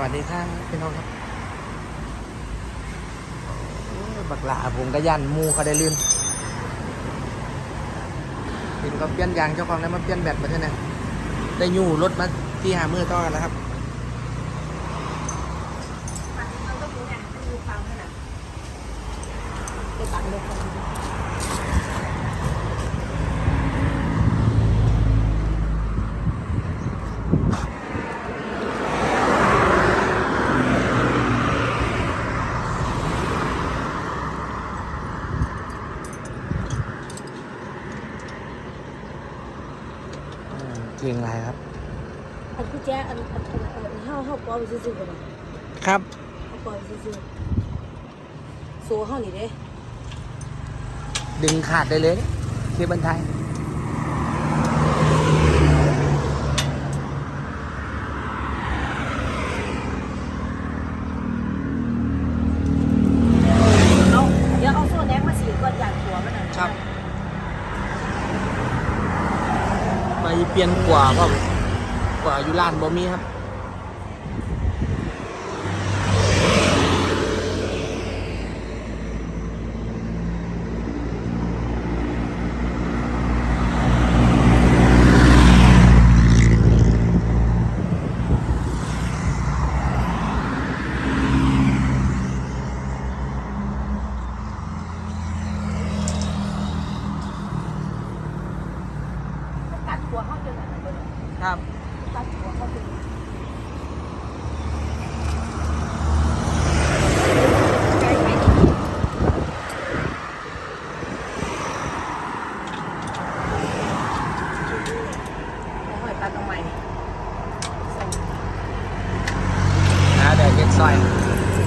วัสดีครับพี่น้องครับบักหลาผมก็ยันมูเขาได้ลื่นเห็นก็เปลี่ยนยางเจ้าของแล้วมาเปลี่ยนแบตมาเท่านั้นได้ยู่รถมาที่หามือต่อนแล้วครับปัดมันก็รู้ไงมันมีความขนาดไปปัดเลย คนอืมเก่งไรครับ อันกูแจ้อันอันอันอันเฮาเฮาปล่อยไปซื่อๆกันเนาะครับเฮาปล่อยไปซื่อๆโซ่เฮานี่เด้ดึงขาดได้เลยเคเบิลไทย เอาเดี๋ยวเอาโซ่แดงมาสีก่อนอย่างหัวมันน่ะ ครับ ไป เปลี่ยนกว่าก็กว่าอยู่ร้านบ่มีครับ ตัดหัวเฮาจังซั่นน่ะเบิ่ง ครับตัดหัวเฮาเป็นไกลๆเอาหอยตัดเอาใหม่ใส่นะเดี๋ยวเก็บซอย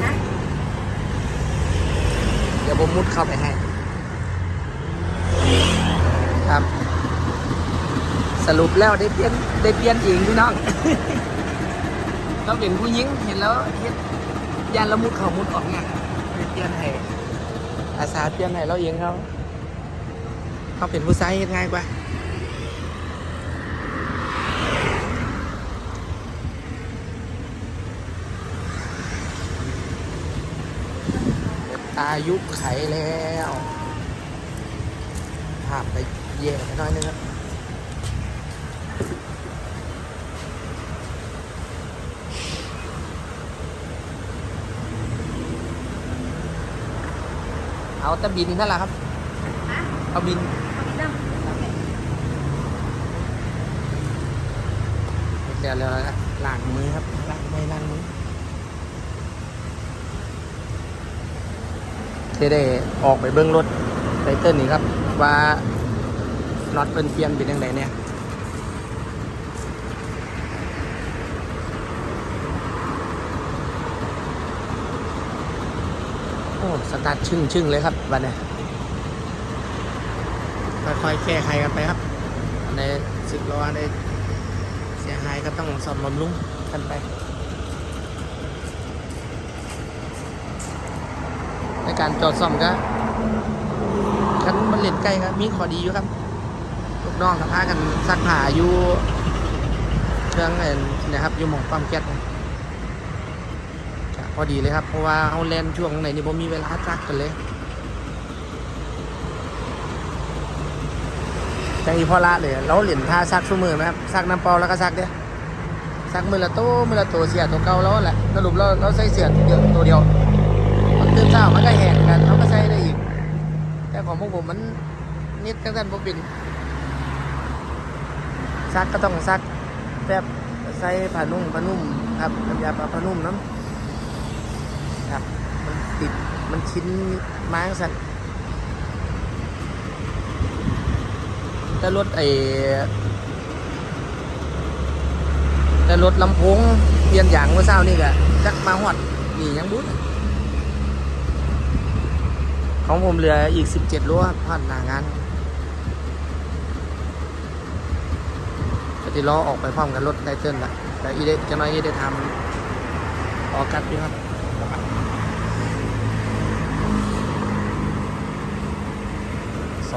นะเดี๋ยวผมมุดเข้าไปให้ ครับ สรุปแล้วได้เปลี่ยนได้เปลี่ยนเองพี่น้องเราเป็นผู้หญิงเห็นแล้วเฮ็ดยานละมุดเขามุดออกไงได้เปลี่ยนให้อาสาเปลี่ยนให้เราเองเขาเขาเป็นผู้ชายเฮ็ดง่ายกว่าอายุไขแล้วภาพไปแย่หน้อยนึงครับ เอาแต่บินนั่นแหละครับฮะเอาบินเอาไปนั่งโอเคเดี๋ยวเราล้างมือครับล้างมือล้างมือจะได้ออกไปเบื้องรถไตเติ้ลนี่ครับ ว่าน็อตเป็นเปลี่ยนเป็นยังไงเนี่ย สตาร์ทชึ่งชึ่งเลยครับวันนี้ค่อยๆแก้ไขกันไปครับ ในสิบล้อในเสียหายก็ต้องซ่อมบำรุงกันไป ในการจอดซ่อมก็คันมันเล่นใกล้ครับมีข้อดีอยู่ครับลูกน้องกับพากันซักผ้าอยู่เครื่องเอ็นนะครับอยู่หมองปั๊มแก๊สนะก็ พอดีเลยครับ เพราะว่าเอาแลนช่วงไหนนี่ผมมีเวลาซักกันเลยจังอีพอละเลยเราเหรียญท่าซักสู้มือไหมครับซักน้ำเปล่าแล้วก็ซักเด้ซักมือละโตมือละโตเสียตัวเก่าแล้วแหละสรุปเราเราใส่เสียเดียวตัวเดียวมันตื่นเช้ามันก็แห้งกันเราก็ใส่ได้อีก แต่ของพวกผมมันนิดตั้งแต่พวกบินซักก็ต้องซักแบบใส่ผ้านุ่งผ้านุ่มครับน้ำยาปลาผ้านุ่มน้ำ ครับ มันติดมันชิ้นไม้สัตว์แต่รถไอ้แต่รถลำโพงเปลี่ยนอย่างเมื่อเช้านี่ก็จักมาหอดนี่ยังบุญของผมเหลืออีก 17รั้วผ่านหน้างานปฏิล้อออกไปพร้อมกันรถไตเติ้ลละแต่อีเดจะน้อยอีได้ทำออกกัดพี่ครับ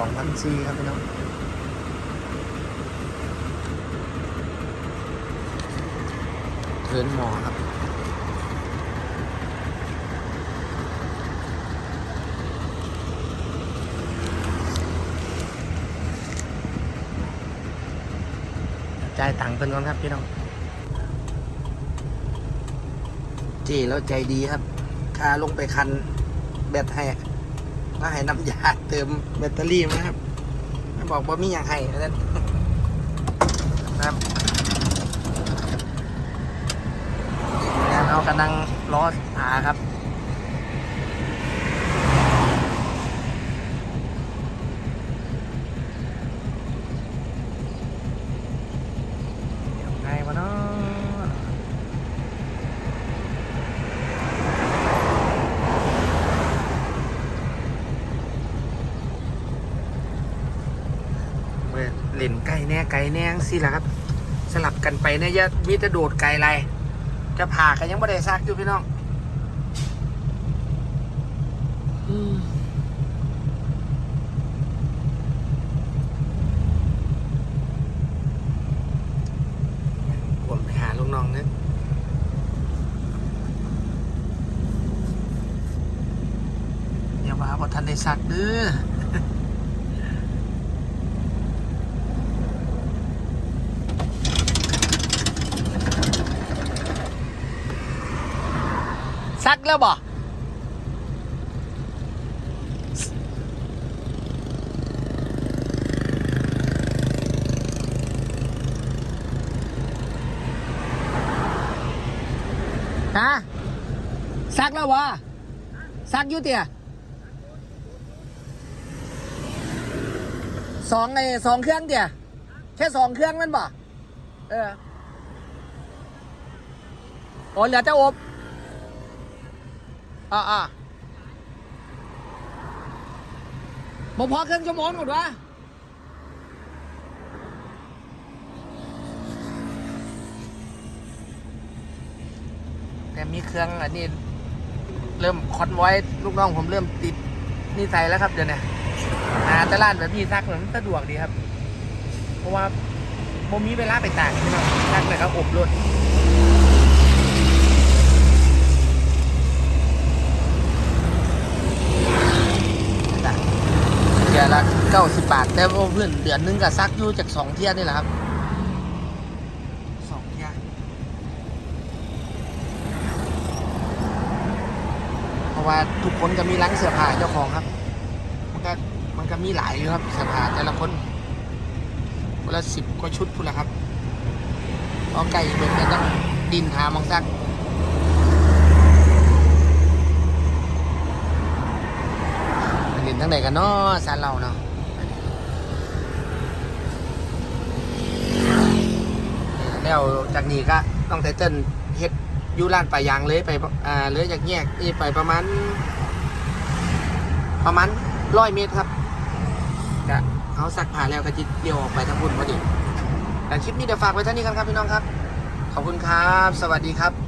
องพันซีครับพี่น้องเทินหมอครับจ่ายตังค์เพิ่นก่อนครับพี่น้องเจีแล้วใจดีครับคาลงไปคันแบตแห้ มาให้น้ำยาเติมแบตเตอรี่นะครับบอกว่ามีอย่างให้นั่นนะครับแล้วเรากำลังล้อหาครับ ยังไงวะเนาะ เล่นไก่แน่ไก่แน่งสิล่ะครับ สลับกันไปเนี่ยยะมีแต่โดดไก่ไรจะผ่ากันยังไม่ได้ซักอยู่พี่น้องอืมกวนไปหาลูกน้องเนี่ยอย่าว่าว่าทันได้ซักเด้อ ซักแล้วบ่ฮะซักแล้ววะซักอยู่เตี่ยสองไอ้สองเครื่องเตี่ยแค่สองเครื่องแมันบ่เออโอ้เหลือแต่อบ อ่าอ่าบ่พอครึ่องชั่วโมงหมดวะแต่มีเครื่องอันนี้ เริ่มคอนไว้ลูกน้องผมเริ่มติดนิสัยแล้วครับเดี๋ยวนี้หาแตลาดแบบนี้ซักหมือนสะดวกดีครับ เพราะว่าโมมีเวลาไปตากใช่ไหมซักเลยครับอบรถ เดือนละเก้าสิบบาท แต่ว่าเพื่อนเดือนหนึงก็ซักอยู่จากสองเที่ยนี่แหละครับสองเที่ยเพราะว่าทุกคนก็มีร้านเสื้อผ้าเจ้าของครับ มันก็มันก็มีหลายอยู่ครับเสื้อผ้าแต่ละคนคนละสิบกว่าชุดพูดละครับเอาไก่เบิดเนี่ยต้องดินหามองซัก ไปเล่น ทั้งใดกันเนาะสารเราเนาะแล้วจากนี้ก็ต้องไตเติ้ลเฮ็ดยูร้านปลายางเลยไปอ่าเลยจากแยกนี่ไปประมาณ ประมาณร้อยเมตรครับก็เขาสักผ่านแล้วก็จิเดียวออกไปทั้งบุญพอดีแต่คลิปนี้เดี๋ยวฝากไว้เท่านี้กันครับพี่น้องครับ ขอบคุณครับ สวัสดีครับ